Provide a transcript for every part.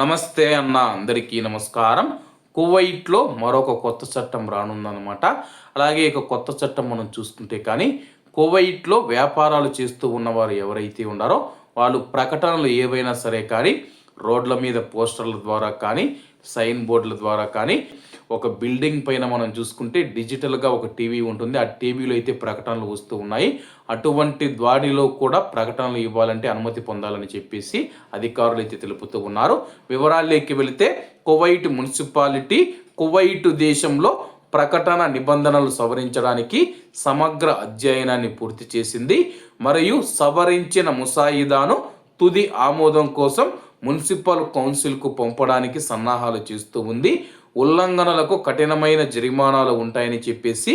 నమస్తే అన్న అందరికీ నమస్కారం. కువైట్లో మరొక కొత్త చట్టం రానుందన్నమాట. అలాగే ఇక కొత్త చట్టం మనం చూసుకుంటే కానీ కువైట్లో వ్యాపారాలు చేస్తూ ఉన్నవారు ఎవరైతే ఉన్నారో వాళ్ళు ప్రకటనలు ఏవైనా సరే కానీ రోడ్ల మీద పోస్టర్ల ద్వారా కానీ సైన్ బోర్డుల ద్వారా కానీ ఒక బిల్డింగ్ పైన మనం చూసుకుంటే డిజిటల్గా ఒక టీవీ ఉంటుంది. ఆ టీవీలో అయితే ప్రకటనలు వస్తూ ఉన్నాయి. అటువంటి ద్వాడిలో కూడా ప్రకటనలు ఇవ్వాలంటే అనుమతి పొందాలని చెప్పేసి అధికారులు అయితే తెలుపుతూ ఉన్నారు. వివరాల్లోకి వెళితే కువైట్ మున్సిపాలిటీ కువైట్ దేశంలో ప్రకటన నిబంధనలు సవరించడానికి సమగ్ర అధ్యయనాన్ని పూర్తి చేసింది. మరియు సవరించిన ముసాయిదాను తుది ఆమోదం కోసం మున్సిపల్ కౌన్సిల్కు పంపడానికి సన్నాహాలు చేస్తూ ఉంది. ఉల్లంఘనలకు కఠినమైన జరిమానాలు ఉంటాయని చెప్పేసి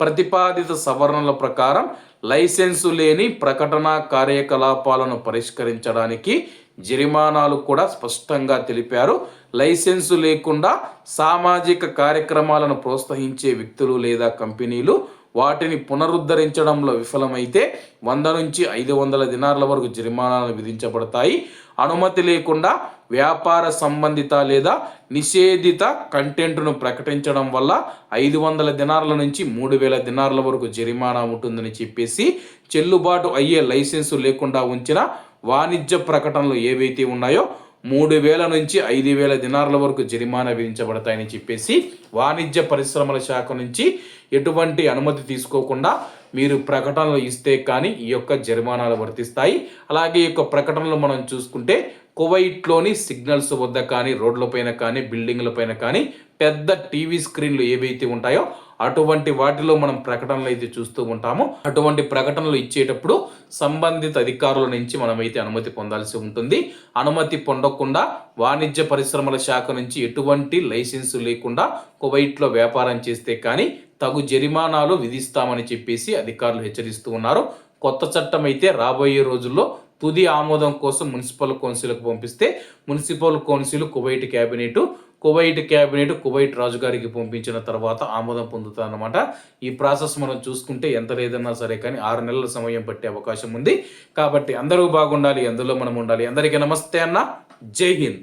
ప్రతిపాదిత సవరణల ప్రకారం లైసెన్సు లేని ప్రకటన కార్యకలాపాలను పరిష్కరించడానికి జరిమానాలు కూడా స్పష్టంగా తెలిపారు. లైసెన్సు లేకుండా సామాజిక కార్యక్రమాలను ప్రోత్సహించే వ్యక్తులు లేదా కంపెనీలు వాటిని పునరుద్ధరించడంలో విఫలమైతే వంద నుంచి ఐదు వందల దినార్ల వరకు జరిమానాలు విధించబడతాయి. అనుమతి లేకుండా వ్యాపార సంబంధిత లేదా నిషేధిత కంటెంట్ను ప్రకటించడం వల్ల ఐదు వందల దినార్ల నుంచి మూడు వేల దినార్ల వరకు జరిమానా ఉంటుందని చెప్పేసి చెల్లుబాటు అయ్యే లైసెన్సు లేకుండా ఉంచిన వాణిజ్య ప్రకటనలు ఏవైతే ఉన్నాయో మూడు వేల నుంచి ఐదు వేల దినార్ల వరకు జరిమానా విధించబడతాయని చెప్పేసి వాణిజ్య పరిశ్రమల శాఖ నుంచి ఎటువంటి అనుమతి తీసుకోకుండా మీరు ప్రకటనలు ఇస్తే కానీ ఈ యొక్క జరిమానాలు వర్తిస్తాయి. అలాగే ఈ యొక్క ప్రకటనలు మనం చూసుకుంటే కువైట్లోని సిగ్నల్స్ వద్ద కానీ రోడ్లపైన కానీ బిల్డింగ్లపైన కానీ పెద్ద టీవీ స్క్రీన్లు ఏవైతే ఉంటాయో అటువంటి వాటిలో మనం ప్రకటనలు అయితే చూస్తూ ఉంటాము. అటువంటి ప్రకటనలు ఇచ్చేటప్పుడు సంబంధిత అధికారుల నుంచి మనమైతే అనుమతి పొందాల్సి ఉంటుంది. అనుమతి పొందకుండా వాణిజ్య పరిశ్రమల శాఖ నుంచి ఎటువంటి లైసెన్సు లేకుండా కువైట్లో వ్యాపారం చేస్తే కానీ తగు జరిమానాలు విధిస్తామని చెప్పేసి అధికారులు హెచ్చరిస్తూ ఉన్నారు. కొత్త చట్టం అయితే రాబోయే రోజుల్లో తుది ఆమోదం కోసం మున్సిపల్ కౌన్సిల్కు పంపిస్తే municipal council Kuwait cabinet Kuwait cabinet Kuwait రాజుగారికి పంపించిన తర్వాత ఆమోదం పొందుతారన్నమాట. ఈ ప్రాసెస్ మనం చూసుకుంటే ఎంత లేదన్నా సరే కానీ ఆరు నెలల సమయం పట్టే అవకాశం ఉంది. కాబట్టి అందరూ బాగుండాలి అందులో మనం ఉండాలి. అందరికీ నమస్తే అన్న. జై హింద్.